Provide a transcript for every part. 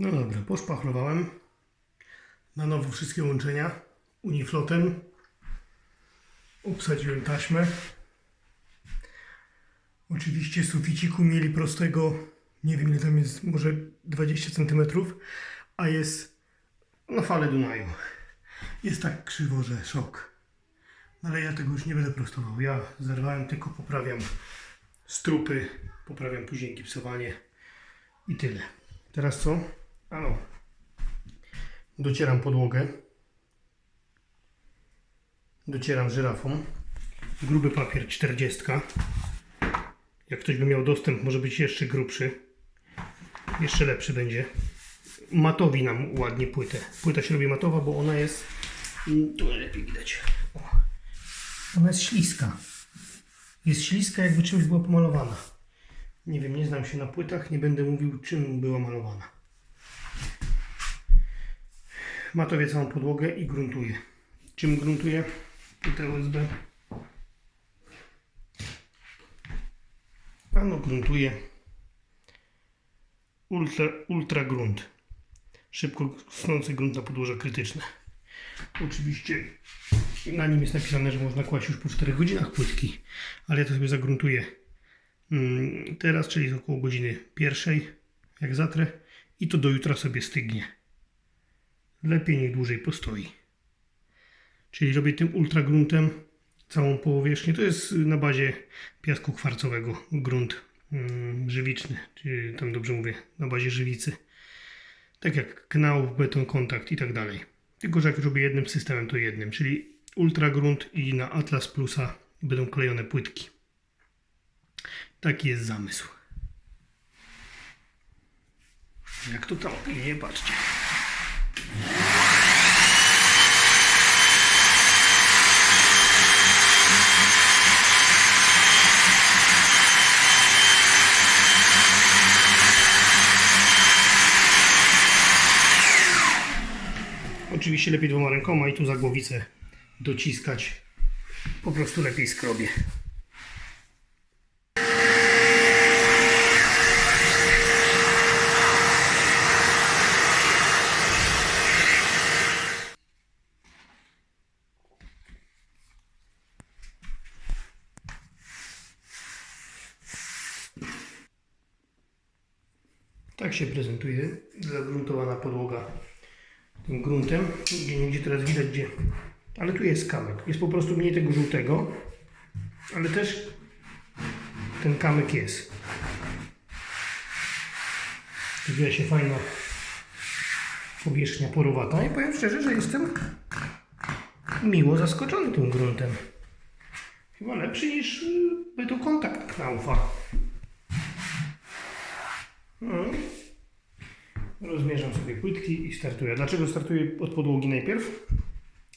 No dobra, poszpachlowałem. Na nowo wszystkie łączenia uniflotem. Obsadziłem taśmę. Oczywiście suficiku mieli prostego, nie wiem ile tam jest, może 20 cm, a jest na fale Dunaju. Jest tak krzywo, że szok. No ale ja tego już nie będę prostował. Ja zerwałem, tylko poprawiam strupy, poprawiam później gipsowanie i tyle. Teraz co? Ano. Docieram podłogę. Docieram żyrafą. Gruby papier 40. Jak ktoś by miał dostęp, może być jeszcze grubszy. Jeszcze lepszy będzie. Matowi nam ładnie płytę. Płyta się robi matowa, bo ona jest. mm, Tu lepiej widać. Ona jest śliska. Jest śliska, jakby czymś była pomalowana. Nie wiem, nie znam się na płytach, nie będę mówił, czym była malowana. Matowię całą podłogę i gruntuję. Czym gruntuję? Płytę USB. Ano gruntuję. Ultra, ultra grunt. Szybko snący grunt na podłoże krytyczne. Oczywiście na nim jest napisane, że można kłaść już po 4 godzinach płytki, ale ja to sobie zagruntuję mm, teraz, czyli około godziny pierwszej, jak zatrę, i to do jutra sobie stygnie. Lepiej niech dłużej postoi. Czyli robię tym ultragruntem całą powierzchnię. To jest na bazie piasku kwarcowego grunt mm, żywiczny, czy tam dobrze mówię, na bazie żywicy. Tak jak knał, beton, kontakt i tak dalej. Tylko, że jak robię jednym systemem, to jednym, czyli ultragrunt i na Atlas Plusa będą klejone płytki. Taki jest zamysł. Jak to tam nie patrzcie. Oczywiście lepiej dwoma rękoma i tu za głowicę dociskać. Po prostu lepiej skrobie. Tak się prezentuje zagruntowana podłoga tym gruntem. Gdzie nie gdzie teraz widać gdzie. Ale tu jest kamyk. Jest po prostu mniej tego żółtego, ale też ten kamyk jest. Zrobiła się fajna powierzchnia porowata i powiem szczerze, że jestem miło zaskoczony tym gruntem. Chyba lepszy niż y, beton kontakt Knaufa. No. Rozmierzam sobie płytki i startuję. Dlaczego startuję od podłogi najpierw?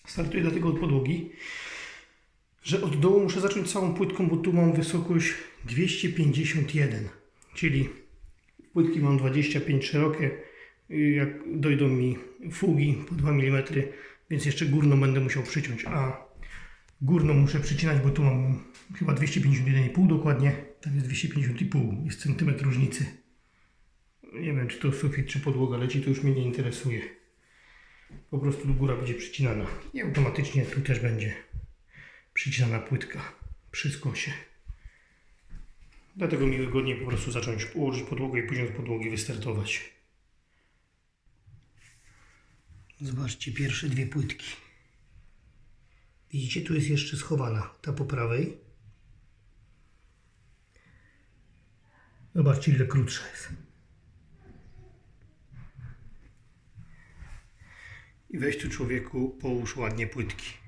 Startuję dlatego od podłogi, że od dołu muszę zacząć całą płytką, bo tu mam wysokość 251, czyli płytki mam 25 szerokie, jak dojdą mi fugi po 2 mm, więc jeszcze górną będę musiał przyciąć, a górną muszę przycinać, bo tu mam chyba 251,5 dokładnie, tam jest 250,5, jest centymetr różnicy. Nie wiem, czy to sufit, czy podłoga leci, to już mnie nie interesuje. Po prostu góra będzie przycinana. I automatycznie tu też będzie przycinana płytka przy skosie. Dlatego mi wygodniej po prostu zacząć ułożyć podłogę i później od podłogi wystartować. Zobaczcie, pierwsze dwie płytki. Widzicie, tu jest jeszcze schowana ta po prawej. Zobaczcie, ile krótsza jest. I weź tu człowieku, połóż ładnie płytki.